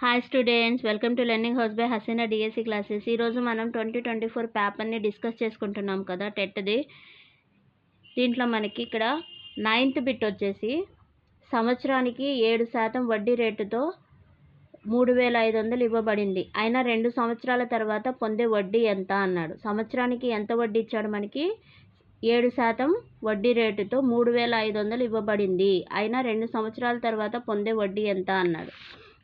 Hi students welcome to learning house by Haseena DSC classes ఈరోజు మనం twenty twenty four పేపర్ని discuss చేసుకుంటున్నాం కదా టెట్ది దీంట్లో మనకి ఇక్కడ నైన్త్ బిట్ వచ్చేసి సంవత్సరానికి ఏడు శాతం వడ్డీ రేటుతో మూడు వేల ఐదు వందలు ఇవ్వబడింది. అయినా రెండు సంవత్సరాల తర్వాత పొందే వడ్డీ ఎంత అన్నాడు. సంవత్సరానికి ఎంత వడ్డీ ఇచ్చాడు మనకి? ఏడు శాతం వడ్డీ రేటుతో మూడు వేల ఐదు వందలు ఇవ్వబడింది. అయినా రెండు సంవత్సరాల తర్వాత పొందే వడ్డీ ఎంత అన్నాడు.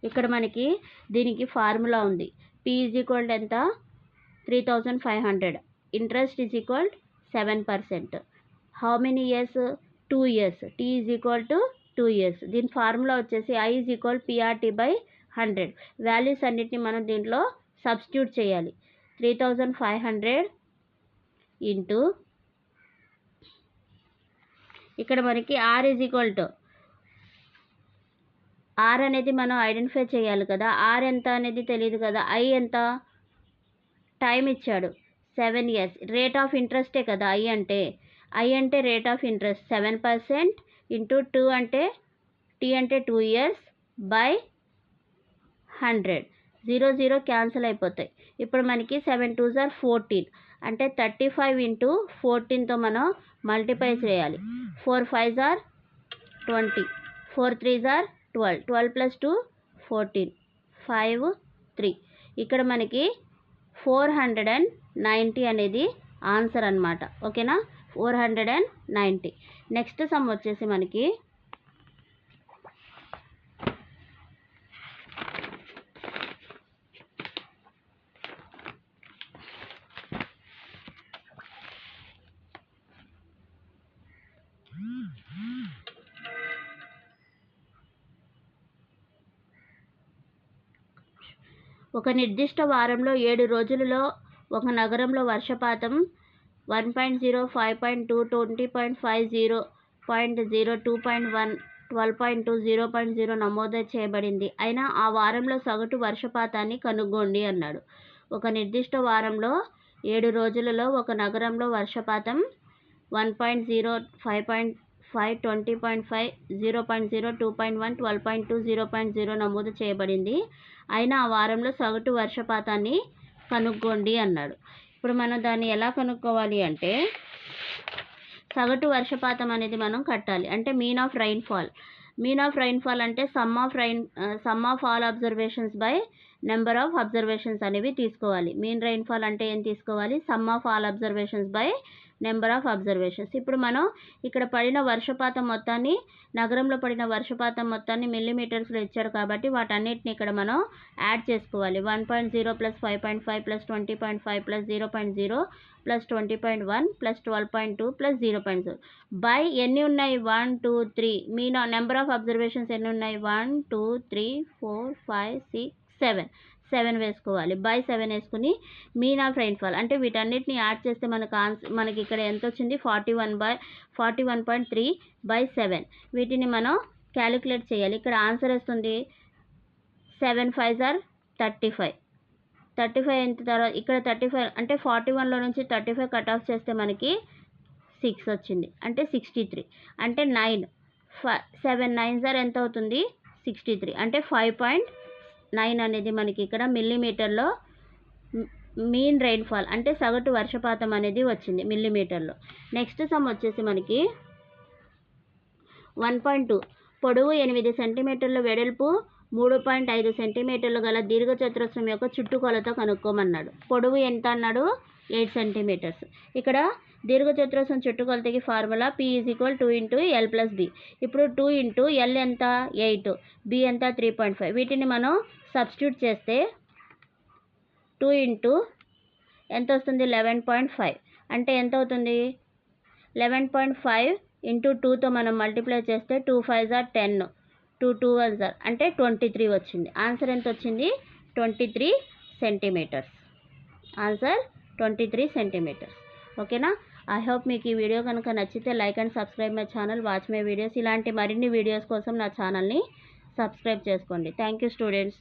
ఇక్కడ మనకి దీనికి ఫార్ములా ఉంది. పీ ఈజ్ ఈక్వల్ ఎంత? Three thousand five hundred interest is equal seven percent how many years two years T is equal to two years దీని ఫార్ములా వచ్చేసి I is equal PRT by hundred values అన్నిటిని మనం దీంట్లో substitute చేయాలి. Three thousand five hundred into ఇక్కడ మనకి R is equal to R అనేది మనం ఐడెంటిఫై చేయాలి కదా. ఆర్ ఎంత అనేది తెలియదు కదా. ఐ ఎంత? టైం ఇచ్చాడు. సెవెన్ ఇయర్స్ రేట్ ఆఫ్ ఇంట్రెస్టే కదా. ఐ అంటే? ఐ అంటే rate of interest seven percent into two అంటే టీ అంటే two years by hundred zero zero cancel అయిపోతాయి. ఇప్పుడు మనకి సెవెన్ టూ జార్ ఫోర్టీన్ అంటే థర్టీ ఫైవ్ ఇంటూ ఫోర్టీన్తో మనం మల్టిప్లై చేయాలి. Four five are twenty four three are twelve twelve plus two fourteen. Five three. ఇక్కడ మనకి ఫోర్ హండ్రెడ్ అండ్ నైంటీ అనేది ఆన్సర్ అనమాట ఓకేనా? Four hundred and ninety. Next sum వచ్చేసి మనకి ఒక నిర్దిష్ట వారంలో ఏడు రోజులలో ఒక నగరంలో వర్షపాతం one point zero five point two twenty point five zero point zero two point one twelve point two zero point zero నమోదు చేయబడింది. అయినా ఆ వారంలో సగటు వర్షపాతాన్ని కనుగొండి అన్నాడు. ఒక నిర్దిష్ట వారంలో ఏడు రోజులలో ఒక నగరంలో వర్షపాతం one point zero five point five twenty point five zero point zero two point one twelve point two zero point zero నమోదు చేయబడింది. అయినా ఆ వారంలో సగటు వర్షపాతాన్ని కనుక్కోండి అన్నాడు. ఇప్పుడు మనం దాన్ని ఎలా కనుక్కోవాలి అంటే సగటు వర్షపాతం అనేది మనం కట్టాలి. అంటే mean of rainfall. Mean of rainfall అంటే sum of rain sum of all observations by number of observations అనేవి తీసుకోవాలి. మీన్ రైన్ఫాల్ అంటే ఏం తీసుకోవాలి? Sum of all observations by number of observations. ఇప్పుడు మనం ఇక్కడ పడిన వర్షపాతం మొత్తాన్ని నగరంలో పడిన వర్షపాతం మొత్తాన్ని మిల్లీమీటర్స్లో ఇచ్చారు కాబట్టి వాటన్నిటిని ఇక్కడ మనం యాడ్ చేసుకోవాలి. One point zero plus five point five plus twenty point five plus zero point zero plus twenty point one plus twelve point two plus zero point zero. By ఎన్ని ఉన్నాయి? One two three. Me number of observations ఎన్ని ఉన్నాయి? One two three four five six seven. Seven వేసుకోవాలి. By seven వేసుకుని mean of rainfall అంటే వీటన్నిటిని add చేస్తే మనకు ఆన్సర్ మనకి ఇక్కడ ఎంత వచ్చింది? Forty one by forty one point three by seven వీటిని మనం క్యాలిక్యులేట్ చేయాలి. ఇక్కడ ఆన్సర్ వస్తుంది seven five are thirty five thirty five ఎంత తర్వాత ఇక్కడ థర్టీ ఫైవ్ అంటే ఫార్టీ వన్లో నుంచి థర్టీ ఫైవ్ కట్ ఆఫ్ చేస్తే మనకి సిక్స్ వచ్చింది. అంటే సిక్స్టీ త్రీ అంటే nine five seven nine are ఎంత అవుతుంది? సిక్స్టీ త్రీ అంటే ఫైవ్ పాయింట్ నైన్ అనేది మనకి ఇక్కడ మిల్లీమీటర్లో మీన్ రైన్ఫాల్ అంటే సగటు వర్షపాతం అనేది వచ్చింది మిల్లీమీటర్లో. నెక్స్ట్ సమ్ వచ్చేసి మనకి వన్ పాయింట్ టూ పొడవు ఎనిమిది సెంటీమీటర్ల వెడల్పు మూడు పాయింట్ ఐదు సెంటీమీటర్లు గల దీర్ఘచతురస్రం యొక్క చుట్టుకొలత కనుక్కోమన్నాడు. పొడవు ఎంత అన్నాడు? Eight centimetres. ఇక్కడ దీర్ఘచతురస్రం చుట్టుకొలతకి formula P is equal two into L plus B ఇప్పుడు టూ ఇంటూ ఎల్ ఎంత? ఎయిట్ బి ఎంత? త్రీ పాయింట్ ఫైవ్ వీటిని మనం సబ్స్టిట్యూట్ చేస్తే టూ ఇంటూ ఎంత వస్తుంది? Eleven point five. అంటే ఎంత అవుతుంది? లెవెన్ పాయింట్ ఫైవ్ ఇంటూ టూతో మనం మల్టిప్లై చేస్తే two five are ten. Two two one are అంటే ట్వంటీ త్రీ వచ్చింది. ఆన్సర్ ఎంత వచ్చింది? Twenty three centimetres. Answer twenty three centimetres. ఓకేనా? ఐ హోప్ మీకు ఈ వీడియో కనుక నచ్చితే like and subscribe my channel watch my videos ఇలాంటి మరిన్ని వీడియోస్ కోసం నా ఛానల్ని సబ్స్క్రైబ్ చేసుకోండి. Thank you students